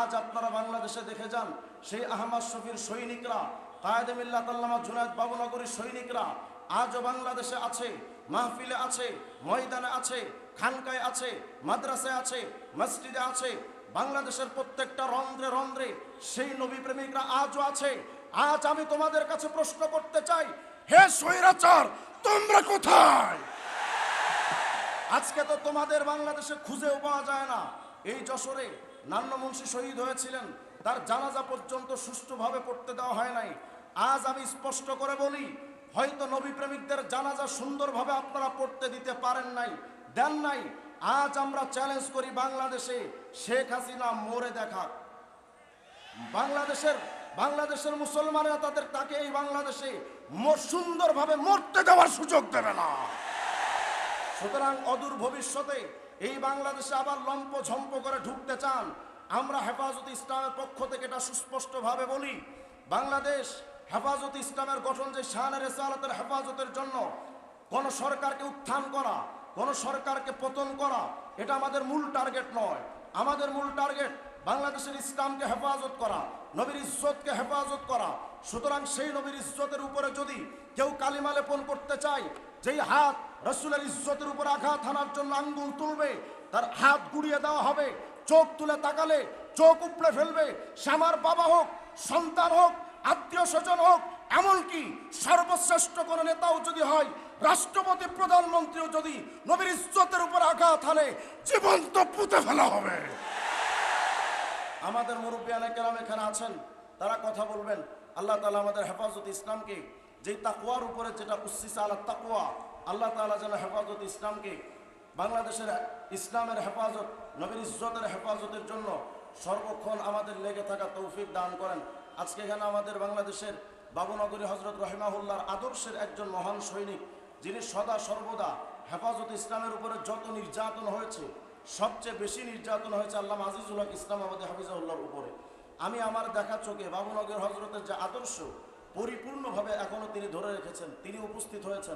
আজ আপনারা বাংলাদেশে দেখে যান, সেই আহমদ শফির সৈনিকরা, কায়েদে মিল্লাত আল্লামা জুনায়দ বাবুনগরীর সৈনিকরা আজও বাংলাদেশে আছে, মাহফিলে আছে, ময়দানে আছে, খানকায় আছে, মাদ্রাসায় আছে, মসজিদে আছে, বাংলাদেশের প্রত্যেকটা রন্ধ্রে রন্ধ্রে সেই নবী প্রেমিকরা আজও আছে। আজ আমি তোমাদের কাছে প্রশ্ন করতে চাই, হে স্বৈরাচার, তোমরা কোথায়? আজকে তো তোমাদের বাংলাদেশে খুঁজেও পাওয়া যায় না। এই যশোরে নান্ন মুন্সি শহীদ হয়েছিলেন। তার জানাজা পর্যন্ত সুষ্ঠুভাবে পড়তে দেওয়া হয় নাই। আজ আমি স্পষ্ট করে বলি, হয়তো নবী প্রেমিকদের জানাজা সুন্দরভাবে আপনারা পড়তে দিতে পারেন নাই, দেন নাই। আজ আমরা চ্যালেঞ্জ করি বাংলাদেশে, শেখ হাসিনা মরে দেখা বাংলাদেশের বাংলাদেশের মুসলমানেরা তাদের তাকে এই বাংলাদেশে সুন্দরভাবে মরতে দেওয়ার সুযোগ দেবে না। সুতরাং অদূর ভবিষ্যতে এই বাংলাদেশে আবার লম্প ঝম্প করে ঢুকতে চান। আমরা হেফাজত ইসলামের পক্ষ থেকে এটা সুস্পষ্টভাবে বলি, বাংলাদেশ হেফাজত ইসলামের গঠন যে শাহানের রেসালতের হেফাজতের জন্য, কোন সরকারকে উত্থান করা, কোন সরকারকে পতন করা, এটা আমাদের মূল টার্গেট নয়। আমাদের মূল টার্গেট বাংলাদেশের ইসলামকে হেফাজত করা, নবীর ইজ্জতকে হেফাজত করা। সুতরাং সেই নবীর ইজ্জতের উপরে যদি কেউ কালিমা লেপন করতে চায়, যেই হাত রসুলের ইজ্জতের উপর আঘাত হানার জন্য আঙ্গুল তুলবে, তার হাত গুড়িয়ে দেওয়া হবে, চোখ তুলে তাকালে চোখ উপড়ে ফেলবে, সে আমার বাবা হোক, সন্তান হোক, আত্মীয় স্বজন হোক, এমনকি সর্বশ্রেষ্ঠ কোন নেতাও যদি হয়, রাষ্ট্রপতি, প্রধানমন্ত্রীও যদি নবীর ইজ্জতের উপর আঘাত হানে জীবন্ত পুঁতে ফেলা হবে। আমাদের মুরব্বিয়ানে কেরাম এখানে আছেন, তারা কথা বলবেন। আল্লাহ তালা আমাদের হেফাজত ইসলামকে যেই তাকুয়ার উপরে যেটা উচ্ছিস আল্লাহ তাকুয়া আল্লাহ তালা যেন হেফাজত ইসলামকে বাংলাদেশের ইসলামের হেফাজত, নবীর ইজ্জতের হেফাজতের জন্য সর্বক্ষণ আমাদের লেগে থাকা তৌফিক দান করেন। আজকে এখানে আমাদের বাংলাদেশের বাবুনগরী হজরত রহিমাহুল্লাহর আদর্শের একজন মহান সৈনিক, যিনি সদা সর্বদা হেফাজত ইসলামের উপরে যত নির্যাতন হয়েছে সবচেয়ে বেশি নির্যাতন হয়েছে আল্লাহ আজিজুল হক ইসলাম আমাদের হাফিজাউল্লাহর উপরে। আমি আমার দেখা চোখে বাবুনগর হজরতের যে আদর্শ, পরিপূর্ণভাবে এখনও তিনি ধরে রেখেছেন, তিনি উপস্থিত হয়েছেন।